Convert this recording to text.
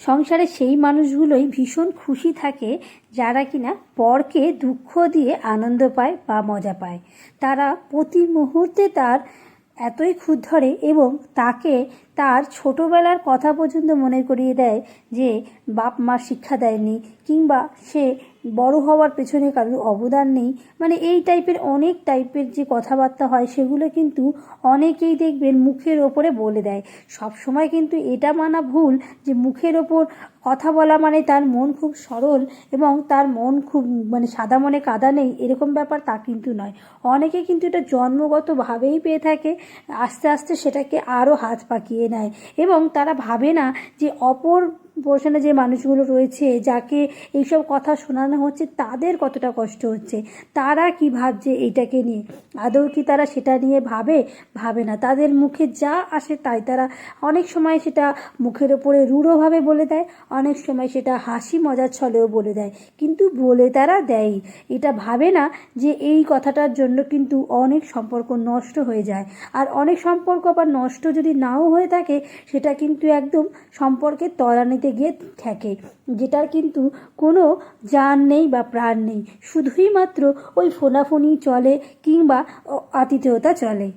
সংসারে সেই মানুষগুলোই ভীষণ খুশি থাকে যারা কিনা পরকে দুঃখ দিয়ে আনন্দ পায় বা মজা পায়। তারা প্রতি মুহূর্তে তার এতই খুদ ধরে এবং তাকে তার ছোটোবেলার কথা পর্যন্ত মনে করিয়ে দেয় যে বাপ মা শিক্ষা দেয়নি কিংবা সে বড় হওয়ার পেছনে কারোর অবদান নেই। মানে এই টাইপের অনেক টাইপের যে কথাবার্তা হয় সেগুলো কিন্তু অনেকেই দেখবেন মুখের ওপরে বলে দেয়। সব সময় কিন্তু এটা মানা ভুল যে মুখের ওপর কথা বলা মানে তার মন খুব সরল এবং তার মন খুব মানে সাদা মনে কাদা নেই, এরকম ব্যাপার তা কিন্তু নয়। অনেকে কিন্তু এটা জন্মগতভাবেই পেয়ে থাকে আস্তে আস্তে সেটাকে আরও হাত পাকিয়ে নেয়। এবং তারা ভাবে না যে অপর পোর্শনে যে মানুষগুলো রয়েছে, যাকে এইসব কথা শোনানো হচ্ছে, তাদের কতটা কষ্ট হচ্ছে? তারা কি ভাবছে এইটাকে নিয়ে? আদৌ কি তারা সেটা নিয়ে ভাবে? ভাবে না। তাদের মুখে যা আসে তাই তারা অনেক সময় সেটা মুখের ওপরে রূঢ়ভাবে বলে দেয়, অনেক সময় সেটা হাসি মজার ছলেও বলে দেয়। কিন্তু বলে তারা দেয় এটা ভাবে না যে এই কথাটার জন্য কিন্তু অনেক সম্পর্ক নষ্ট হয়ে যায়। আর অনেক সম্পর্ক আবার নষ্ট যদি নাও হয়ে থাকে, সেটা কিন্তু একদম সম্পর্কের তলানিতে গিয়ে ঠেকে, যেটার কিন্তু কোনো যান নেই বা প্রাণ নেই। শুধুই মাত্র ওই ফোনাফোনি চলে কিংবা আতিথেয়তা চলে।